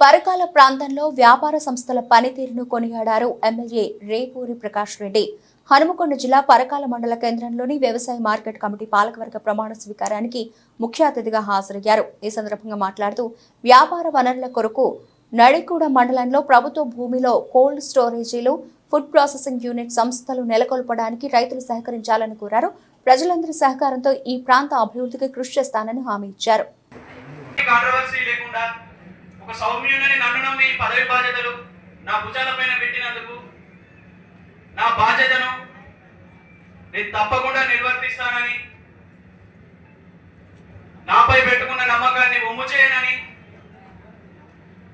పరకాల ప్రాంతంలో వ్యాపార సంస్థల పనితీరును కొనియాడారు ఎమ్మెల్యే రేపూరి ప్రకాష్ రెడ్డి. హనుమకొండ జిల్లా పరకాల మండల కేంద్రంలోని వ్యవసాయ మార్కెట్ కమిటీ పాలకవర్గ ప్రమాణ స్వీకారానికి ముఖ్య అతిథిగా హాజరయ్యారు. ఈ సందర్భంగా మాట్లాడుతూ వ్యాపార వనరుల కొరకు నడికూడ మండలంలో ప్రభుత్వ భూమిలో కోల్డ్ స్టోరేజీలు ఫుడ్ ప్రాసెసింగ్ యూనిట్ సంస్థలు నెలకొల్పడానికి రైతులు సహకరించాలని కోరారు. ప్రజలందరి సహకారంతో ఈ ప్రాంత అభివృద్ధికి కృషి చేస్తానని హామీ ఇచ్చారు. ఒక సౌమ్యుని నన్ను మీ పదవి బాధ్యతలు నా భుజాలపైన పెట్టినందుకు నా బాధ్యతను నేను తప్పకుండా నిర్వర్తిస్తానని నాపై పెట్టుకున్న నమ్మకాన్ని ఒమ్ము చేయనని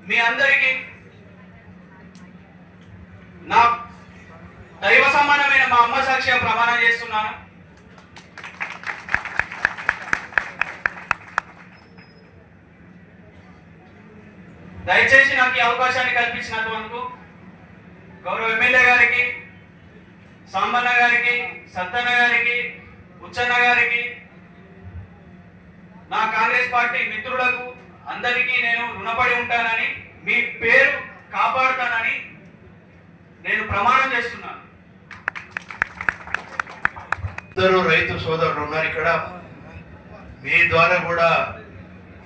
మీ అందరికీ నా దైవ సమానమైన మా అమ్మ సాక్ష్యం ప్రమాణం చేస్తున్నాను. దయచేసి నాకు ఈ అవకాశాన్ని కల్పించినందుకు గౌరవ ఎమ్మెల్యే గారికి సాంబన్న గారికి సత్తన్న గారికి ఉచ్చన్న గారికి నా కాంగ్రెస్ పార్టీ మిత్రులకు అందరికీ నేను రుణపడి ఉంటానని మీ పేరు కాపాడుతానని నేను ప్రమాణం చేస్తున్నాను. ఇద్దరు రైతు సోదరులు ఉన్నారు ఇక్కడ. మీ ద్వారా కూడా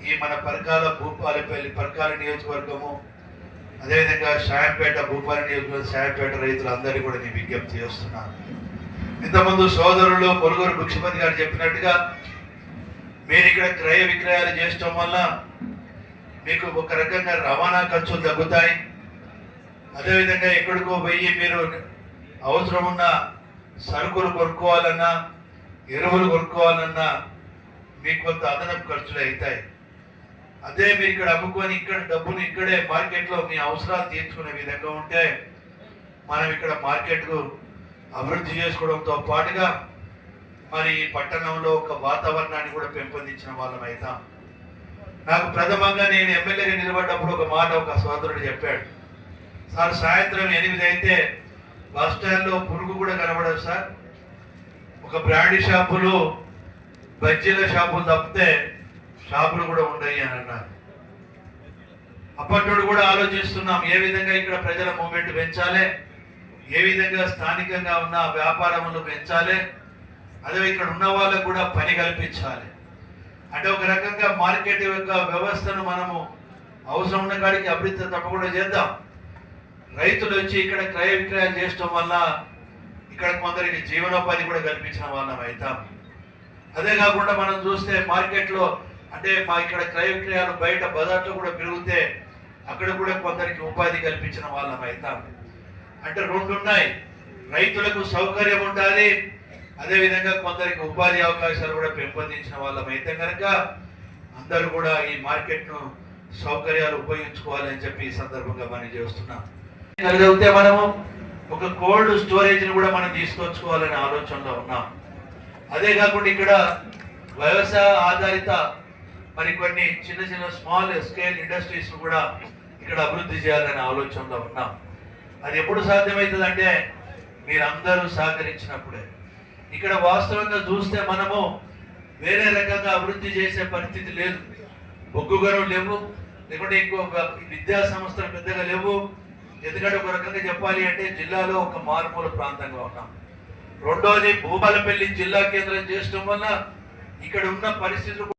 ఈ మన పరకాల భూపాలపల్లి పరకాల నియోజకవర్గము అదేవిధంగా షాయంపేట భూపాలి నియోజకవర్గం షాయంపేట రైతులందరికీ కూడా నేను విజ్ఞప్తి చేస్తున్నాను ఇంతకుముందు సోదరులు పొలుగురు ముఖ్యమంత్రి గారు చెప్పినట్టుగా మీరు ఇక్కడ క్రయ విక్రయాలు చేయటం వల్ల మీకు ఒక రకంగా రవాణా ఖర్చులు తగ్గుతాయి. అదేవిధంగా ఎక్కడికో పోయి మీరు అవసరం ఉన్న సరుకులు కొనుక్కోవాలన్నా ఎరువులు కొనుక్కోవాలన్నా మీకు కొంత అదనపు ఖర్చులు అవుతాయి. అదే మీరు ఇక్కడ అమ్ముకొని ఇక్కడ డబ్బును ఇక్కడే మార్కెట్లో మీ అవసరాలు తీర్చుకునే విధంగా ఉంటే మనం ఇక్కడ మార్కెట్కు అభివృద్ధి చేసుకోవడంతో పాటుగా మరి పట్టణంలో ఒక వాతావరణాన్ని కూడా పెంపొందించిన వాళ్ళం అవుతాం నాకు ప్రథమంగా నేను ఎమ్మెల్యేగా నిలబడ్డప్పుడు ఒక మాట ఒక సోదరుడు చెప్పాడు. సార్ సాయంత్రం ఎనిమిది అయితే బస్ స్టాండ్లో పురుగు కూడా కనబడదు సార్. ఒక బ్రాండ్ షాపులు బజ్జీల షాపులు తప్పితే షాపులు కూడా ఉన్నాయి అని అన్నారు. అప్పటి కూడా ఆలోచిస్తున్నాం ఏ విధంగా ఇక్కడ ప్రజల మూమెంట్ పెంచాలి ఏ విధంగా స్థానికంగా ఉన్న వ్యాపారములు పెంచాలి అదే ఇక్కడ ఉన్న వాళ్ళకు కూడా పని కల్పించాలి. అంటే ఒక రకంగా మార్కెట్ యొక్క వ్యవస్థను మనము అవసరం ఉన్న కాడికి అభివృద్ధి తప్పకుండా చేద్దాం. రైతులు వచ్చి ఇక్కడ క్రయ విక్రయాలు చేయడం వల్ల ఇక్కడ కొందరికి జీవనోపాధి కూడా కల్పించిన వాళ్ళం అవుతాం. అదే కాకుండా మనం చూస్తే మార్కెట్లో అంటే మా ఇక్కడ క్రయక్రయాలు బయట బజార్లో కూడా పెరిగితే అక్కడ కూడా కొందరికి ఉపాధి కల్పించిన వాళ్ళం అవుతాం. అంటే రెండు ఉన్నాయి రైతులకు సౌకర్యం ఉండాలి. అదేవిధంగా కొందరికి ఉపాధి అవకాశాలు కూడా పెంపొందించిన వాళ్ళం అయితే కనుక అందరూ కూడా ఈ మార్కెట్ను సౌకర్యాలు ఉపయోగించుకోవాలని చెప్పి ఈ సందర్భంగా మనం చేస్తున్నాం. కలిగితే మనము ఒక కోల్డ్ స్టోరేజ్ని కూడా మనం తీసుకొచ్చుకోవాలనే ఆలోచనలో ఉన్నాం. అదే కాకుండా ఇక్కడ వ్యవసాయ ఆధారిత మరి కొన్ని చిన్న చిన్న స్మాల్ స్కేల్ ఇండస్ట్రీస్ కూడా ఇక్కడ అభివృద్ధి చేయాలనే ఆలోచనలో ఉన్నాం. అది ఎప్పుడు సాధ్యమవుతుందంటే మీరందరూ సహకరించినప్పుడే. ఇక్కడ వాస్తవంగా చూస్తే మనము వేరే రకంగా అభివృద్ధి చేసే పరిస్థితి లేదు. బొగ్గు గనులు లేవు లేకుంటే ఇంకో విద్యా సంస్థలు పెద్దగా లేవు. ఎందుకంటే ఒక రకంగా చెప్పాలి అంటే జిల్లాలో ఒక మారుమూల ప్రాంతంగా ఉన్నాం. రెండోది భూపాలపల్లి జిల్లా కేంద్రం చేయడం వల్ల ఇక్కడ ఉన్న పరిస్థితులు